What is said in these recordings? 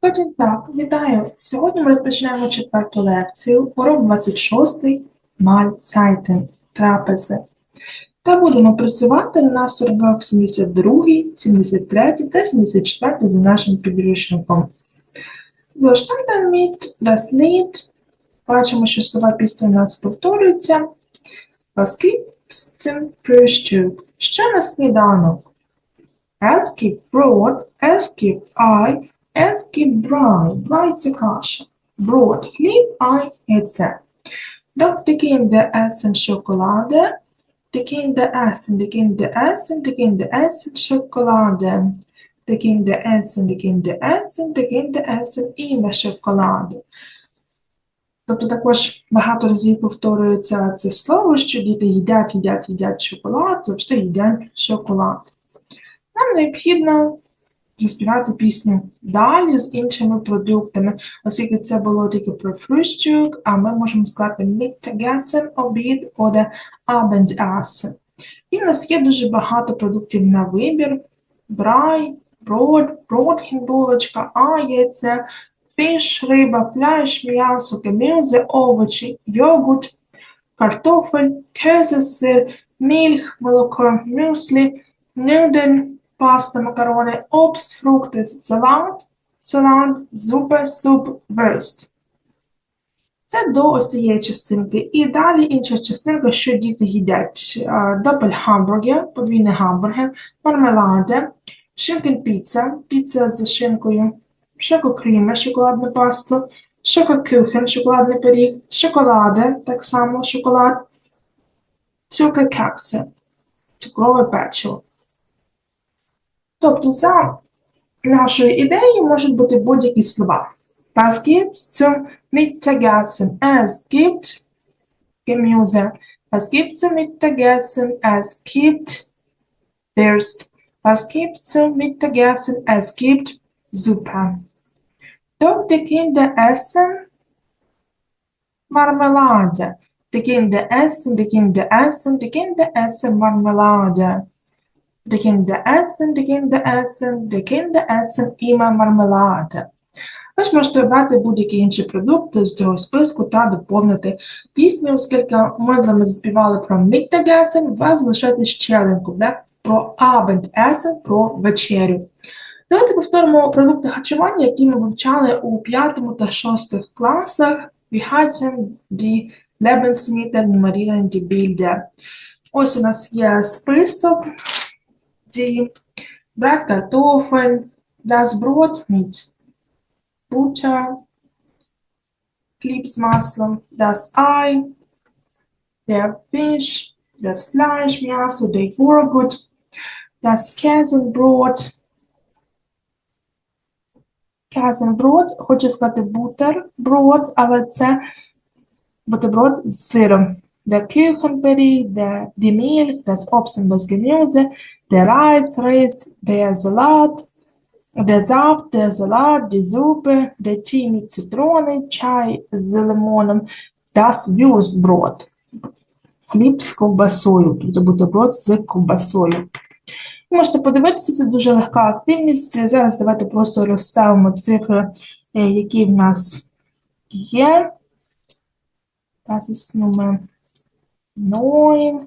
Потім так, вітаю! Сьогодні ми розпочинаємо четверту лекцію, урок 26 Мальцайтен, трапези. Та будемо працювати на сторінках 72, 73 та 74 за нашим підручником. Starten mit das Бачимо, що слова пісні у нас повторюються. Zum Frühstück? Що на сніданок? Es gibt Brot, es gibt Brei. Brei – це каша. Brot – хліб, Ei – яйце. Die Kinder essen Schokolade. Die Kinder essen, die Kinder essen, die Kinder essen Schokolade. Die Kinder essen, die Kinder essen, die Kinder essen immer Schokolade. Тобто також багато разів повторюється це слово, що діти їдять, їдять, їдять шоколад, завжди їдять шоколад. Нам необхідно заспівати пісню далі з іншими продуктами, оскільки це було тільки про Frühstück, а ми можемо сказати Mittagessen, обід або Abendessen. І в нас є дуже багато продуктів на вибір. Брай, брод, бродхін, булочка, а яйце, фіш, риба, фляш, м'ясо, gemüse, овочі, йогурт, картофель, käse, сир, мільх, молоко, мюслі, нюдель, паста, макарони, обст, фрукти, салат, салат, зупи, суп, верст. Це до ось цієї частинки. І далі інша частинка, що діти їдять. Допель-гамбургер, подвійний гамбургер, мармеладе, шинкен-піца, піца з шинкою, шококріме, шоколадне пасто, шококюхен, шоколадний пиріг, шоколаде, так само шоколад, цукеркекси, цукрове печиво. Тобто за нашою ідеєю можуть бути будь-які слова. Was gibt's zum Mittagessen? Es gibt Gemüse. Was gibt's zum Mittagessen? Es gibt Wurst. Was gibt's zum Mittagessen? Es gibt Suppe. Doch die Kinder essen Marmelade. Die Kinder essen, die Kinder essen, die Kinder essen Marmelade. Die Kinder essen, die Kinder essen, die Kinder essen immer Marmelade. Ви ж можете обрати будь-які інші продукти з цього списку та доповнити пісню, оскільки ми з вами заспівали про Mittagessen, вас залишається ще один куплет про Abendessen, про вечерю. Давайте повторимо продукти харчування, які ми вивчали у 5 та 6 класах. Wir heißen die Lebensmittel nummerieren die Bilder. Ось у нас є список. Die Brot, Kartoffeln, das Brot mit Butter, Klebsmasse, das Ei, der Fisch, das Fleisch, Мясо, der Joghurt, das Käsebrot. Käsebrot, хочу сказати бутерброд, але це бутерброд з сиром. Der Küchenberie, der, die Milch, das Obst und das Gemüse, der Reis, Reis, der Salat, der Saft, der Salat, die Suppe, der Tee mit Zitrone, Чай з лимоном, das Wurstbrot. Хліб з ковбасою, тобто бутерброд з ковбасою. Можете подивитися, це дуже легка активність. Зараз давайте просто розставимо цифри, е, які в нас є. Das ist Nummer 9,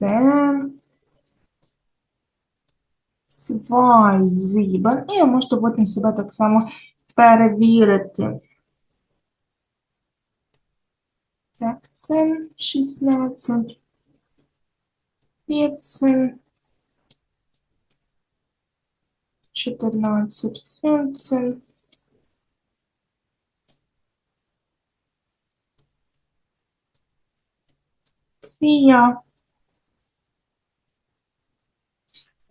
10, 2, 7. І ви можете потім себе так само перевірити. 15, 16, 14, 14, 15, Фія.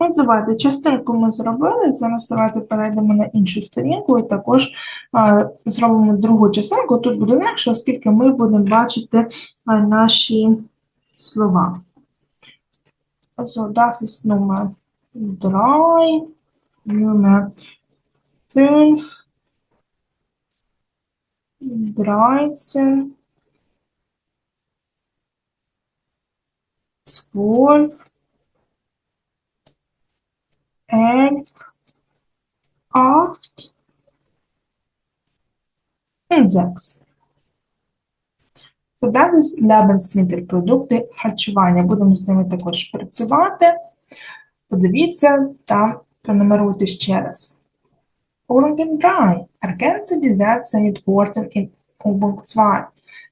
Отзивайте, частинку ми зробили. Зараз давайте перейдемо на іншу сторінку і також а, зробимо другу частинку. Тут буде легше, оскільки ми будемо бачити а, наші слова. Also, das ist Nummer 3, Nummer 5, 13, 12, 11, acht und sechs. Далі Lebensmittelпродукти харчування. Будемо з ними також працювати. Подивіться та пронумеруйте ще раз. 3. Ergänze die Sätze mit Worten in Übung 2.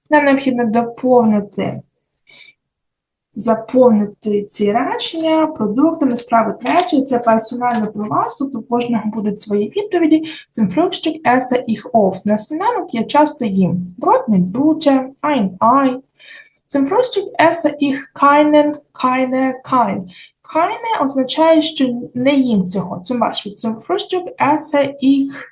Нам необхідно доповнити, заповнити ці речення продуктами справи третьої. Це персонально про вас, тобто у кожного будуть свої відповіді. Zum Frühstück esse ich oft. На сніданок я часто їм. Brot mit Brute, ein Ei. Zum Frühstück esse ich keinen, keine, kein. Keine означає, що не їм цього. Zum Beispiel, zum Frühstück esse ich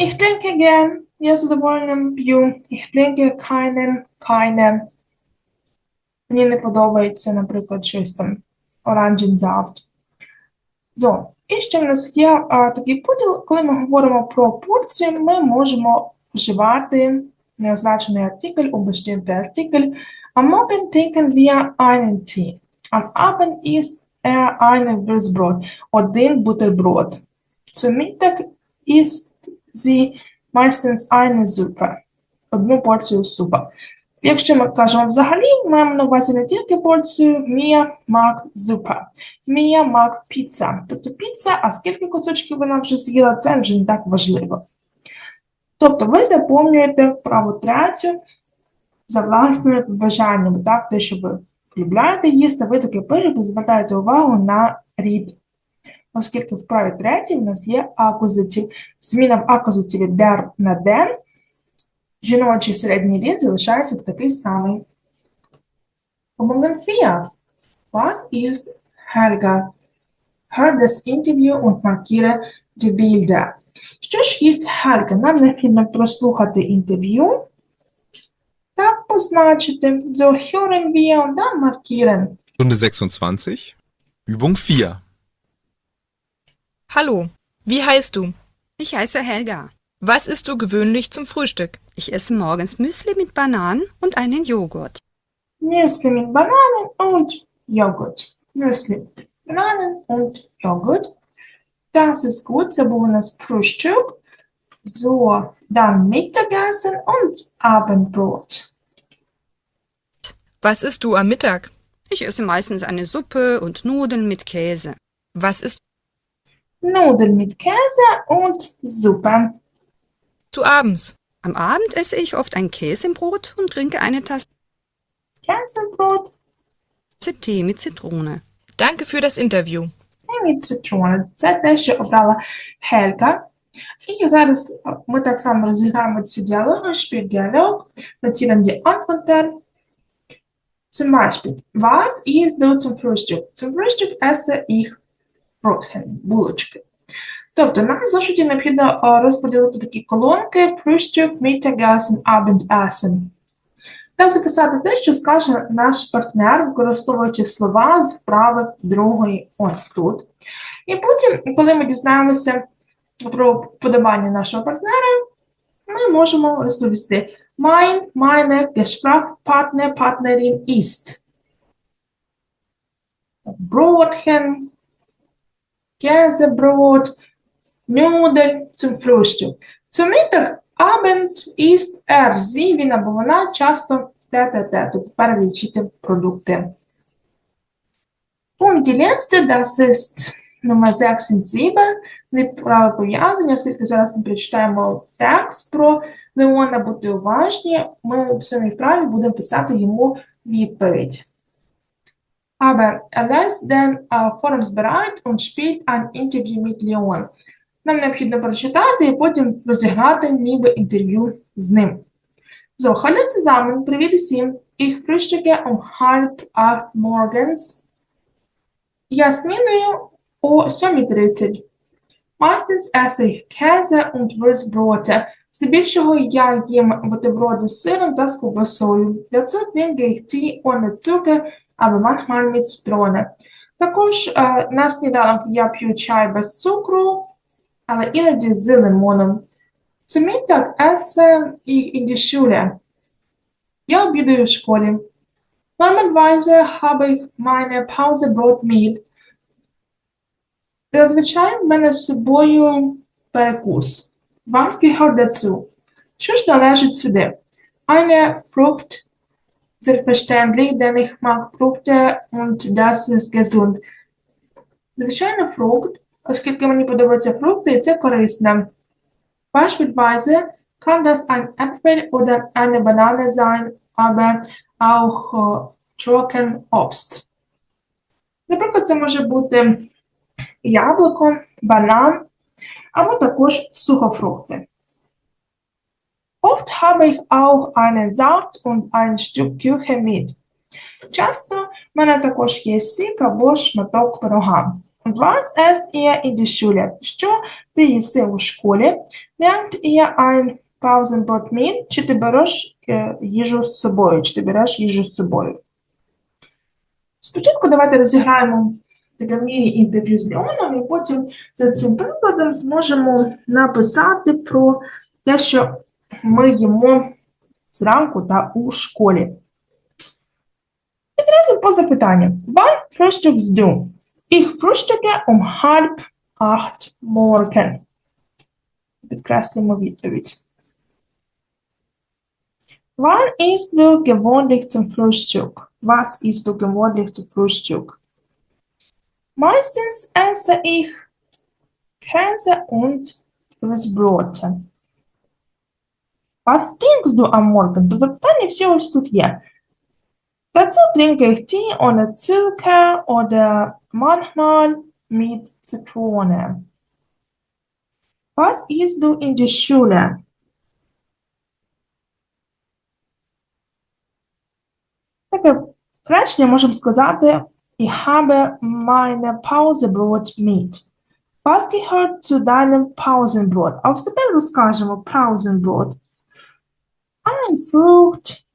Ich trinke gern. Задоволенням п'ю. Ich trinke keinen, keine. Мені не подобається, наприклад, щось там Orangensaft. So. І ще в нас є а, такий поділ, коли ми говоримо про порцію, ми можемо вживати неозначений артикль, unbestimmter Artikel. Am Morgen trinken wir einen Tee. Am Abend isst er ein Wurstbrot. Один бутерброд. Zum Mittag isst sie meistens eine Suppe. Одну порцію супа. Якщо ми кажемо взагалі, маємо на увазі не тільки порцію Мія мак зупа, Мія мак піца. Тобто піца, а скільки кусочків вона вже з'їла, це вже не так важливо. Тобто ви заповнюєте вправу третю за власними побажаннями, так, те, що ви полюбляєте їсти, ви таки пишете, звертаєте увагу на рід. Оскільки в вправі третій у нас є акузатив. Зміна в акузативі der на den, жіночий середній рід залишається такий самий. Übungen 4. Was ist Helga? Hör das Interview und markiere die Bilder. Що ж їсть Хельга? Нам необхідно прослухати інтерв'ю та позначити. So hören wir und dann markieren. Stunde 26, Übung 4. Hallo, wie heißt du? Ich heiße Helga. Was isst du gewöhnlich zum Frühstück? Ich esse morgens Müsli mit Bananen und einen Joghurt. Müsli mit Bananen und Joghurt. Müsli, Bananen und Joghurt. Das ist gut, das Frühstück. So, dann Mittagessen und Abendbrot. Was isst du am Mittag? Ich esse meistens eine Suppe und Nudeln mit Käse. Was isst Nudeln mit Käse und Suppe. du abends? Am Abend esse ich oft ein Käsebrot und trinke eine Tasse Käsebrot, Tee mit Zitrone. Danke für das Interview. це від цитрона. Це те, що обрала Хельга. І зараз ми так само розіграємо ці діалоги, Spieldialog, notieren die Antworten. Zum Beispiel, was isst du zum Frühstück? Zum Frühstück esse ich Brotchen, булочки. Тобто нам в зошиті необхідно е, розподілити такі колонки Frühstück, Mittagessen, Abendessen. Та записати те, що скаже наш партнер, використовуючи слова з вправи другої ось тут. І потім, коли ми дізнаємося про подобання нашого партнера, ми можемо розповісти Mein, meine Gesprächspartner, Partnerin ist Brotchen, Käsebrot, Nudeln zum Frühstück. Zum Mittag, Abend er, sie, він або вона часто те-те-те, тобто перелічити продукти. Und die letzte, das ist Nummer 6 und 7, неправе пов'язання, оскільки зараз ми прочитаємо текст про Леона, будьте уважні, ми в самій вправі будемо писати йому відповідь. Aber er den äh, vorratsbereit und spielt ein Interview mit Leon. Нам необхідно прочитати і потім розіграти ніби інтерв'ю з ним. So, hallo zusammen, привіт усім. Ich frühstücke um halb acht morgens. Я снідаю о 7.30. Meistens esse ich Käse und Wurstbrote. Здебільшого я їм бутерброди з сиром та з ковбасою. Dazu trinke ich Tee ohne Zucker, manchmal mit Zitrone. Також е, на сніданок я п'ю чай без цукру, але іноді з лимоном. Zum Mittag esse ich in die Schule. Я обідаю в школі. Normalerweise habe ich meine Pausebrot mit. Зазвичай в мене з собою перекус. Was gehört? Що ж належить сюди? Eine Frucht, selbstverständlich, denn ich mag Früchte und das ist gesund. Звичайно, фрукт, оскільки мені подобаються фрукти, і це корисно. Beispielsweise kann das ein Äpfel oder eine Banane sein, aber auch äh, Trockenobst. Наприклад, це може бути яблуко, банан або також сухофрукти. Oft habe ich auch einen Saft und ein Stück Kuchen mit. Часто в мене також є сік або шматок пирога. Und was esst ihr in der Schule? Що ти їси у школі? Nehmt ihr ein Pausenbrot mit? Чи ти береш е, їжу з собою? Чи ти береш їжу з собою? Спочатку давайте розіграємо таке міні-інтерв'ю з Леоном, і потім за цим прикладом зможемо написати про те, що ми їмо зранку та у школі. Відразу по запитанню. Wann frühstückst du? Ich frühstücke um halb acht morgen. Підкреслюємо відповідь. Wann isst du gewöhnlich zum Frühstück? Was isst du gewöhnlich zum Frühstück? Meistens esse ich Käse und Wurstbrote. Was trinkst du am Morgen? Тобто питання всі ось тут є. Dazu trinke ich Tee ohne Zucker oder manchmal mit Zitrone. Was isst du in der Schule? Таке речення можемо сказати Ich habe meine Pausebrot mit. Was gehört zu deinem Pausenbrot? А ось тепер розкажемо Pausenbrot. Frucht,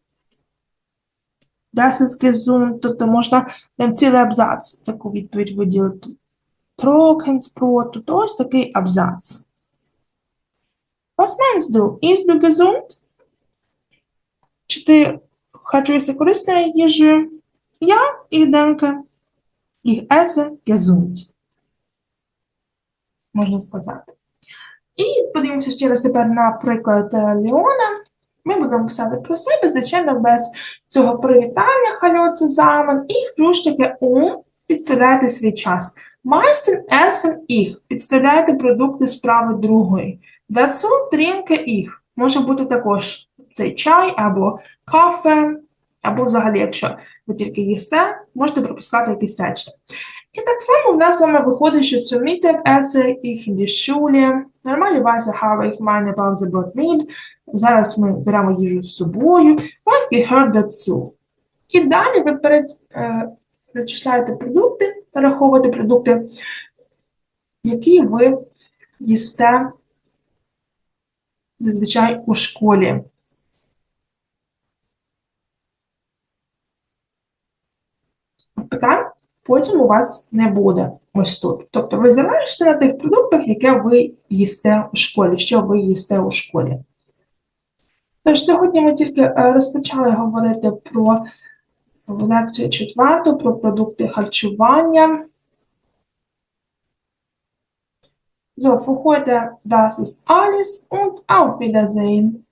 das ist gesund, тобто можна прям цілий абзац таку відповідь виділити. Trockenbrot, тут ось такий абзац. Was meinst du? Isst du gesund? Чи ти харчуєшся корисною їжею? Я ich denke, ich esse gesund. Можна сказати. І подивимося ще раз тепер на приклад е, Леона. Ми будемо писати про себе, звичайно, без цього привітання Hallo zusammen. Ich frühstücke um. Підставляйте свій час. Meisten essen ich. Підставляйте продукти справи другої. Dazu trinke ich. Може бути також цей чай або кафе, або взагалі, якщо ви тільки їсте, можете пропускати якісь речення. І так само в нас з вами виходить, що zum Mittag esse ich in die Schule. Normalerweise habe ich meine Pausebrot mit. Зараз ми беремо їжу з собою. Was gehört? І далі ви е, перечисляєте продукти, перераховуєте продукти, які ви їсте зазвичай у школі. Питань потім у вас не буде ось тут. Тобто ви залишите на тих продуктах, яке ви їсте у школі, що ви їсте у школі. Тож сьогодні ми тільки е, розпочали говорити про лекцію четверту, про продукти харчування. So, für heute das ist alles und auf Wiedersehen.